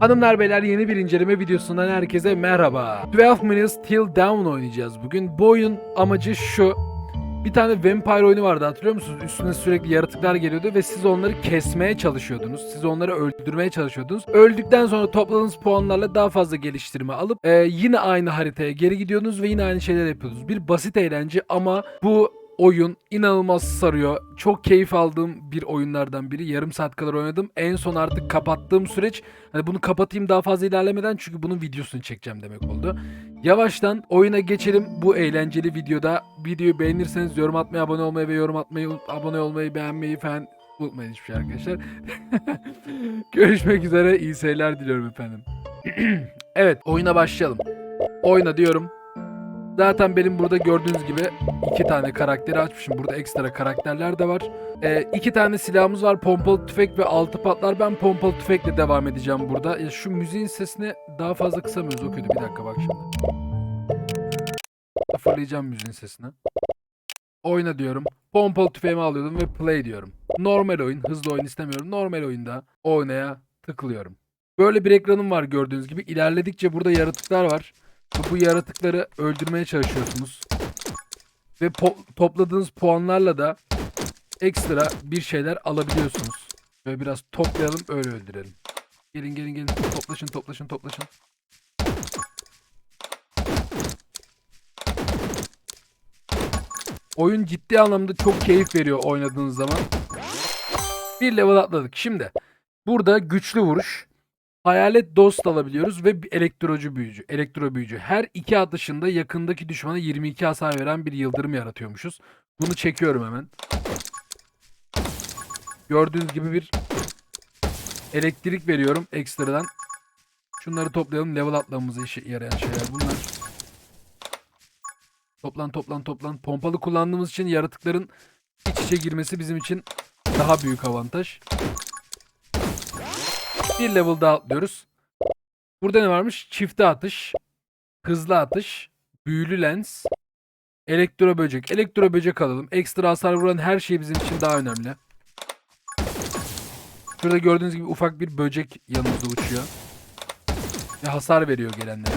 Hanımlar beyler yeni bir inceleme videosundan herkese merhaba. 12 Minutes Till Dawn oynayacağız bugün. Bu oyun amacı şu. Bir tane vampire oyunu vardı hatırlıyor musunuz? Üstüne sürekli yaratıklar geliyordu ve siz onları kesmeye çalışıyordunuz. Siz onları öldürmeye çalışıyordunuz. Öldükten sonra topladığınız puanlarla daha fazla geliştirme alıp e, yine aynı haritaya geri gidiyordunuz ve yine aynı şeyler yapıyordunuz. Bir basit eğlence ama bu oyun inanılmaz sarıyor. Çok keyif aldığım bir oyunlardan biri. Yarım saat kadar oynadım. En son artık kapattığım süreç hani bunu kapatayım daha fazla ilerlemeden çünkü bunun videosunu çekeceğim demek oldu. Yavaştan oyuna geçelim. Bu eğlenceli videoda videoyu beğenirseniz yorum atmayı, abone olmayı ve yorum atmayı, abone olmayı, beğenmeyi falan unutmayın hiçbir şey arkadaşlar. Görüşmek üzere. iyi seyirler diliyorum efendim. evet, oyuna başlayalım. Oyna diyorum. Zaten benim burada gördüğünüz gibi iki tane karakteri açmışım. Burada ekstra karakterler de var. Ee, iki tane silahımız var. Pompalı tüfek ve altı patlar. Ben pompalı tüfekle devam edeceğim burada. Ya şu müziğin sesini daha fazla kısamıyoruz. O kötü. Bir dakika bak şimdi. Sıfırlayacağım müziğin sesini. Oyna diyorum. Pompalı tüfeğimi alıyordum ve play diyorum. Normal oyun. Hızlı oyun istemiyorum. Normal oyunda oynaya tıklıyorum. Böyle bir ekranım var gördüğünüz gibi. İlerledikçe burada yaratıklar var. Bu, yaratıkları öldürmeye çalışıyorsunuz. Ve topladığınız puanlarla da ekstra bir şeyler alabiliyorsunuz. Böyle biraz toplayalım öyle öldürelim. Gelin gelin gelin toplaşın toplaşın toplaşın. Oyun ciddi anlamda çok keyif veriyor oynadığınız zaman. Bir level atladık. Şimdi burada güçlü vuruş, hayalet dost alabiliyoruz ve elektrocu büyücü, elektro büyücü. Her iki atışında yakındaki düşmana 22 hasar veren bir yıldırım yaratıyormuşuz. Bunu çekiyorum hemen. Gördüğünüz gibi bir elektrik veriyorum ekstradan. Şunları toplayalım. Level atlamamıza işe yarayan şeyler bunlar. Toplan toplan toplan. Pompalı kullandığımız için yaratıkların iç içe girmesi bizim için daha büyük avantaj. Bir level daha atlıyoruz. Burada ne varmış? Çifte atış, hızlı atış, büyülü lens, elektro böcek. Elektro böcek alalım. Ekstra hasar vuran her şey bizim için daha önemli. Şurada gördüğünüz gibi ufak bir böcek yanımızda uçuyor. Ve hasar veriyor gelenlere.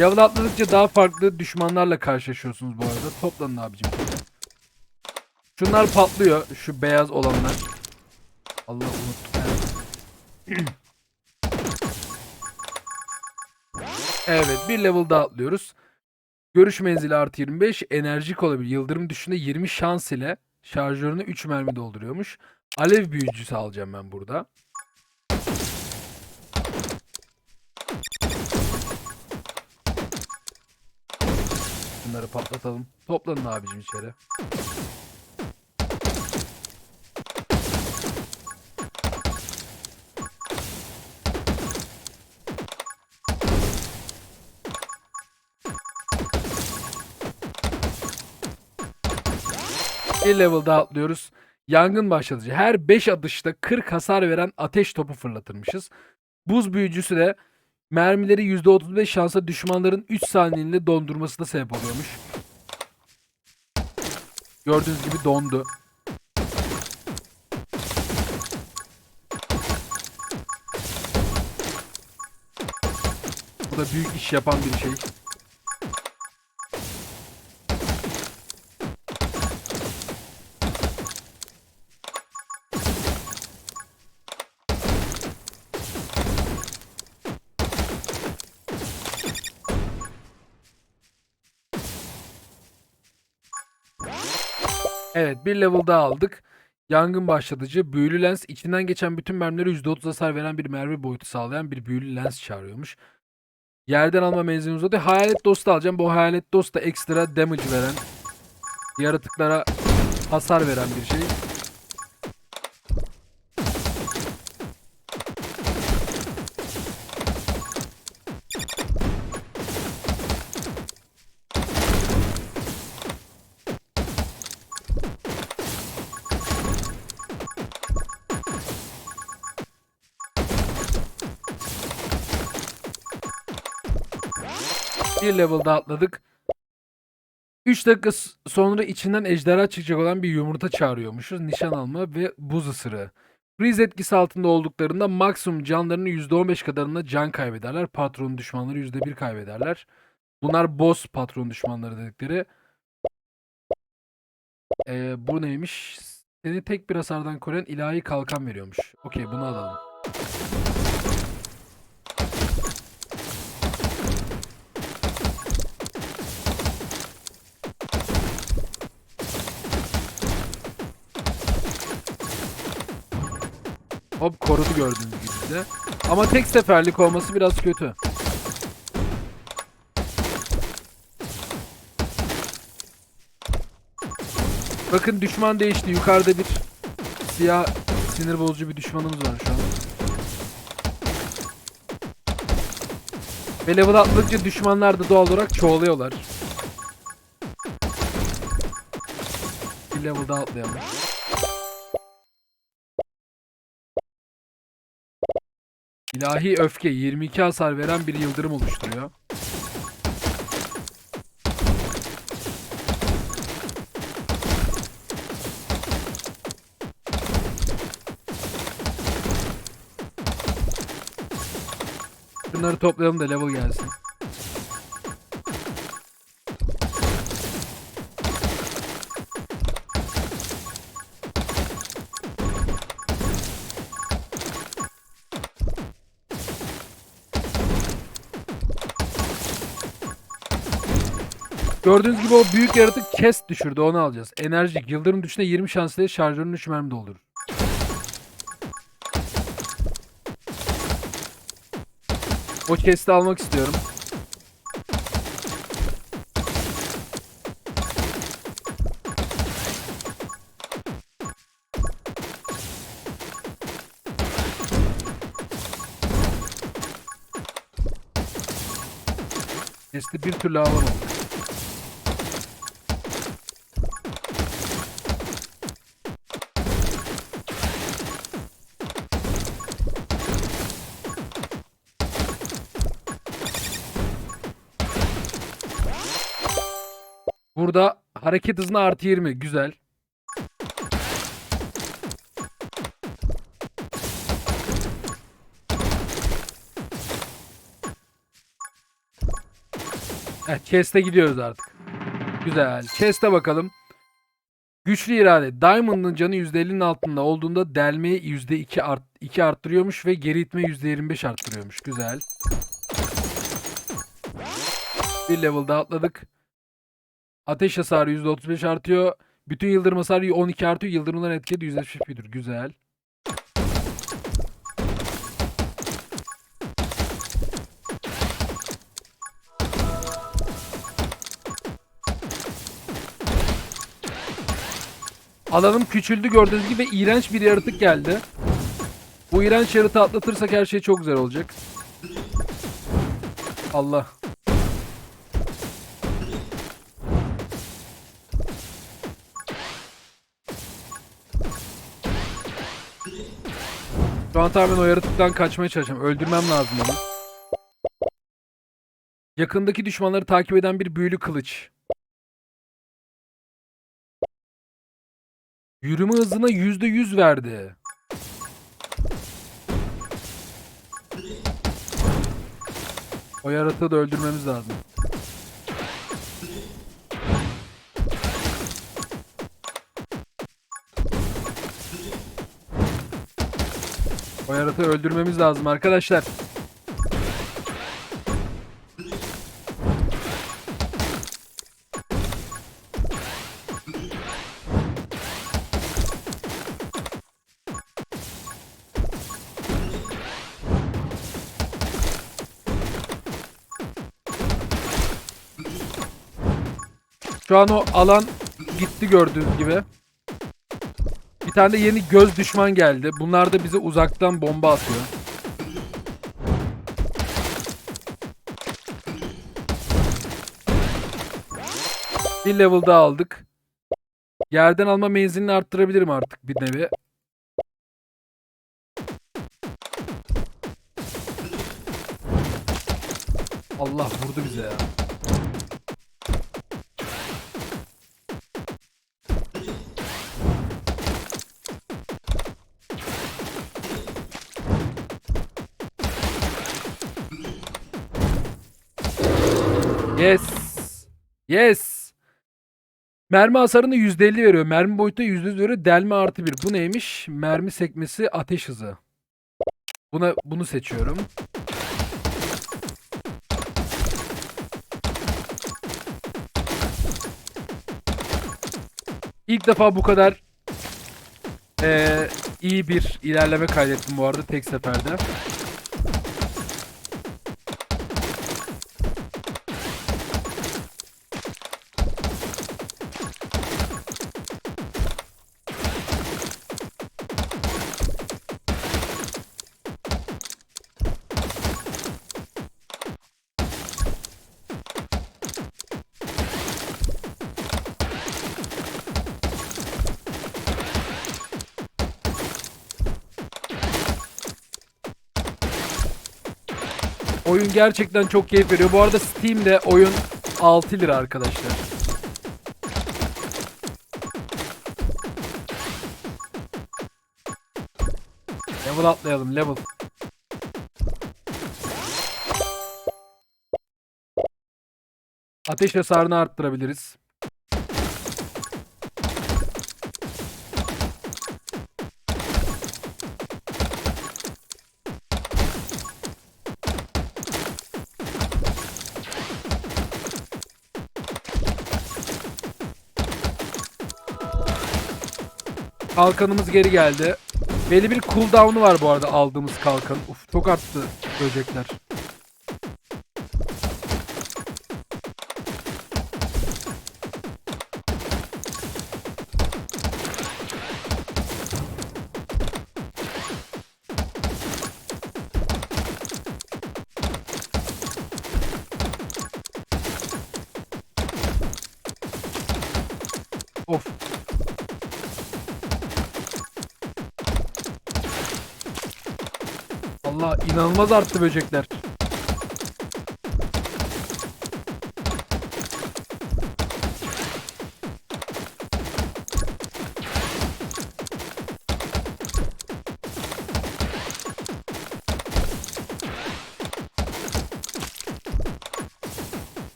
Level atladıkça daha farklı düşmanlarla karşılaşıyorsunuz bu arada. Toplanın abicim. Şunlar patlıyor. Şu beyaz olanlar. Allah unuttum. Evet. bir level daha atlıyoruz. Görüş menzili artı 25. Enerjik olabilir. Yıldırım düşünde 20 şans ile şarjörünü 3 mermi dolduruyormuş. Alev büyücüsü alacağım ben burada. Bunları patlatalım. Toplanın abicim içeri. Bir level daha atlıyoruz. Yangın başlatıcı. Her 5 atışta 40 hasar veren ateş topu fırlatırmışız. Buz büyücüsü de mermileri %35 şansa düşmanların 3 saniyeliğine dondurmasına sebep oluyormuş. Gördüğünüz gibi dondu. Bu da büyük iş yapan bir şey. Evet bir level daha aldık. Yangın başlatıcı, büyülü lens, içinden geçen bütün mermileri %30 hasar veren bir mermi boyutu sağlayan bir büyülü lens çağırıyormuş. Yerden alma menzilini uzatıyor. Hayalet dostu alacağım. Bu hayalet dost da ekstra damage veren, yaratıklara hasar veren bir şey. Bir level daha atladık. 3 dakika sonra içinden ejderha çıkacak olan bir yumurta çağırıyormuşuz. Nişan alma ve buz ısırığı. Freeze etkisi altında olduklarında maksimum canlarının %15 kadarında can kaybederler. Patron düşmanları %1 kaybederler. Bunlar boss patron düşmanları dedikleri. Ee, bu neymiş? Seni tek bir hasardan koruyan ilahi kalkan veriyormuş. Okey bunu alalım. Hop korudu gördüğünüz gibi de. Ama tek seferlik olması biraz kötü. Bakın düşman değişti. Yukarıda bir siyah sinir bozucu bir düşmanımız var şu an. Ve level atladıkça düşmanlar da doğal olarak çoğalıyorlar. Bir level daha atlayalım. İlahi öfke 22 hasar veren bir yıldırım oluşturuyor. Bunları toplayalım da level gelsin. Gördüğünüz gibi o büyük yaratık kes düşürdü onu alacağız. Enerjik yıldırım düşüne 20 şanslı şarjörün 3 mermi doldurur. O chest'i almak istiyorum. Chest'i bir türlü alamadım. Burada hareket hızına artı 20. Güzel. Evet, chest'e gidiyoruz artık. Güzel. Chest'e bakalım. Güçlü irade. Diamond'ın canı %50'nin altında olduğunda delmeyi %2 art 2 arttırıyormuş ve geri itme %25 arttırıyormuş. Güzel. Bir level daha atladık. Ateş hasarı %35 artıyor. Bütün yıldırım hasarı 12 artıyor. Yıldırımların etkisi de %71'dir. Güzel. Alanım küçüldü gördüğünüz gibi iğrenç bir yaratık geldi. Bu iğrenç yaratığı atlatırsak her şey çok güzel olacak. Allah. An tamamen o yaratıktan kaçmaya çalışıyorum. Öldürmem lazım onu. Yakındaki düşmanları takip eden bir büyülü kılıç. Yürüme hızına %100 verdi. O yaratığı da öldürmemiz lazım. O yaratığı öldürmemiz lazım arkadaşlar. Şu an o alan gitti gördüğünüz gibi. Bir tane de yeni göz düşman geldi. Bunlar da bize uzaktan bomba atıyor. Bir level daha aldık. Yerden alma menzilini arttırabilirim artık bir nevi. Allah vurdu bize ya. Yes. Yes. Mermi hasarını %50 veriyor. Mermi boyutu %100 veriyor. Delme artı 1. Bu neymiş? Mermi sekmesi ateş hızı. Buna bunu seçiyorum. İlk defa bu kadar eee, iyi bir ilerleme kaydettim bu arada tek seferde. Oyun gerçekten çok keyif veriyor. Bu arada Steam'de oyun 6 lira arkadaşlar. Level atlayalım level. Ateş hasarını arttırabiliriz. Kalkanımız geri geldi. Belli bir cooldown'u var bu arada aldığımız kalkan. Uf çok arttı böcekler. Arttı böcekler.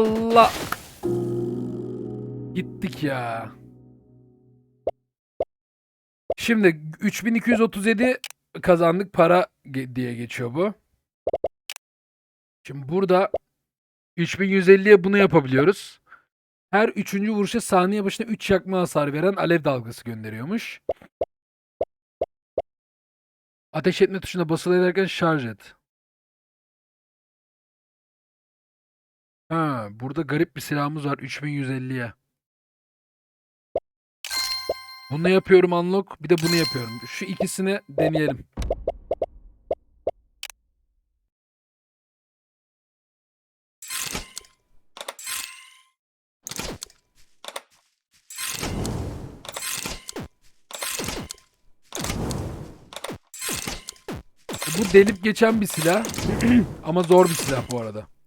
Allah. Gittik ya. Şimdi 3237 kazandık para diye geçiyor bu. Şimdi burada 3150'ye bunu yapabiliyoruz. Her üçüncü vuruşa saniye başına 3 yakma hasar veren alev dalgası gönderiyormuş. Ateş etme tuşuna basılı ederken şarj et. Ha, burada garip bir silahımız var 3150'ye. Bunu yapıyorum unlock, bir de bunu yapıyorum. Şu ikisini deneyelim. Bu delip geçen bir silah ama zor bir silah bu arada.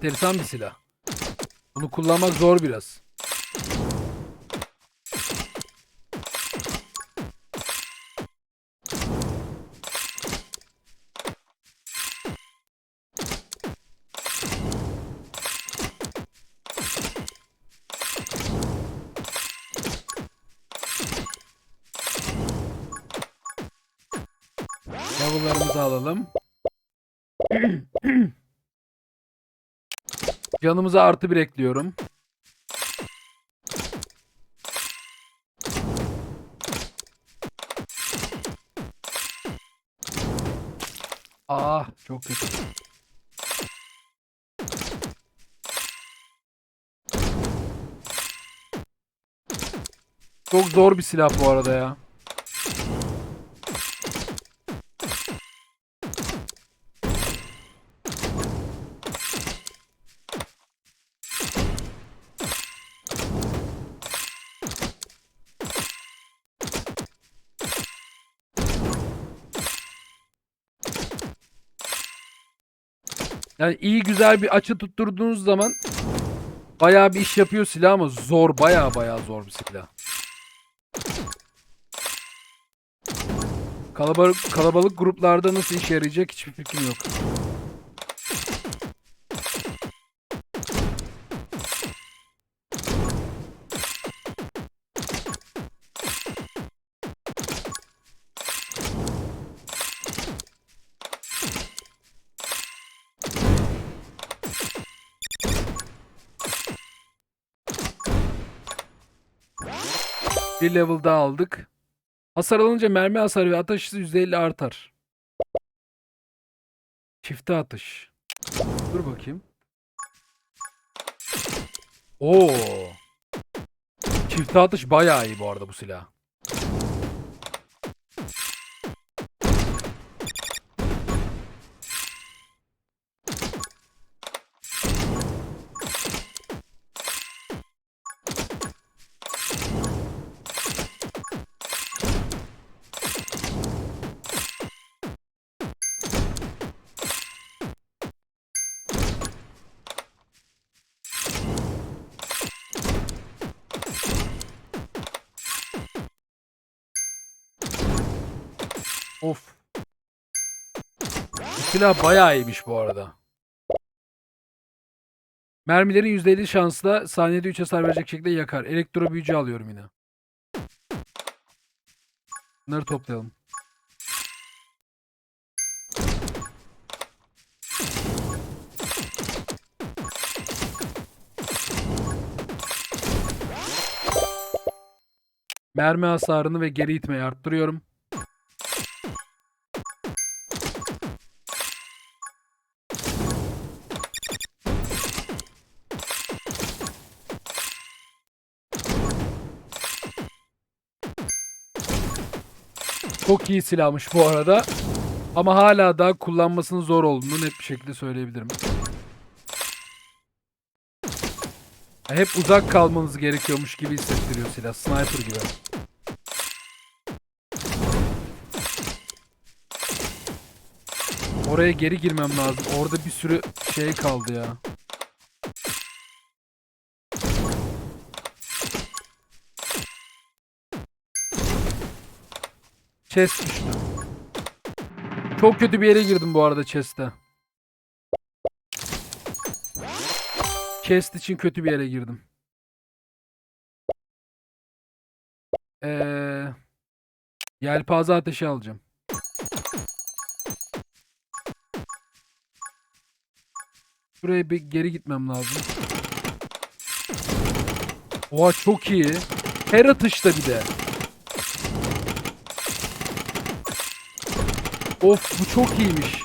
Enteresan bir silah. Bunu kullanmak zor biraz. Canımıza artı bir ekliyorum. Ah çok kötü. Çok zor bir silah bu arada ya. Yani iyi güzel bir açı tutturduğunuz zaman bayağı bir iş yapıyor silah ama zor bayağı bayağı zor bir silah. Kalabalık, kalabalık gruplarda nasıl işe yarayacak hiçbir fikrim yok. Bir level daha aldık. Hasar alınca mermi hasarı ve atış hızı %50 artar. Çifte atış. Dur bakayım. Oo. Çifte atış bayağı iyi bu arada bu silah. Of. Silah bayağı iyiymiş bu arada. Mermilerin %50 şansla saniyede 3 hasar verecek şekilde yakar. Elektro büyücü alıyorum yine. Bunları toplayalım. Mermi hasarını ve geri itmeyi arttırıyorum. Çok iyi silahmış bu arada. Ama hala daha kullanmasının zor olduğunu net bir şekilde söyleyebilirim. Hep uzak kalmanız gerekiyormuş gibi hissettiriyor silah. Sniper gibi. Oraya geri girmem lazım. Orada bir sürü şey kaldı ya. Chest düştü. Çok kötü bir yere girdim bu arada chest'e. Chest için kötü bir yere girdim. Ee, yelpaze ateşi alacağım. Buraya bir geri gitmem lazım. Oha çok iyi. Her atışta bir de. Of bu çok iyiymiş.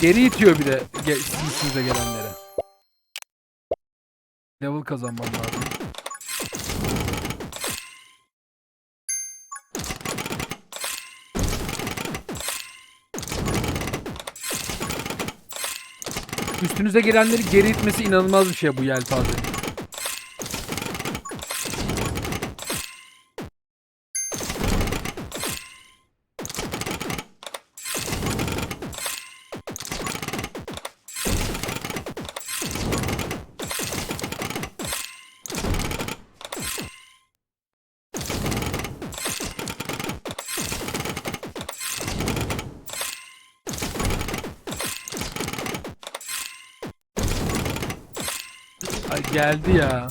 Geri itiyor bir de ge üstünüze gelenlere. Level kazanmam lazım. Üstünüze gelenleri geri itmesi inanılmaz bir şey bu yelpaze. Geldi ya.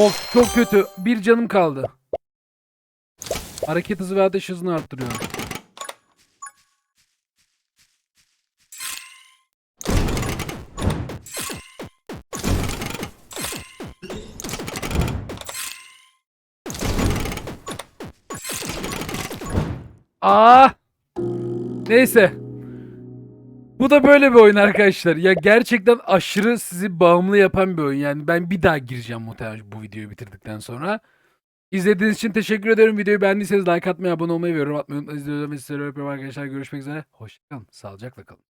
Of çok kötü. Bir canım kaldı. Hareket hızı ve ateş hızını arttırıyorum. Aa! Neyse. Bu da böyle bir oyun arkadaşlar. Ya gerçekten aşırı sizi bağımlı yapan bir oyun. Yani ben bir daha gireceğim muhtemelen bu videoyu bitirdikten sonra. İzlediğiniz için teşekkür ederim. Videoyu beğendiyseniz like atmayı, abone olmayı ve yorum atmayı unutmayın. İzlediğiniz için sizi öpüyorum arkadaşlar. Görüşmek üzere. Hoşçakalın. Sağlıcakla kalın.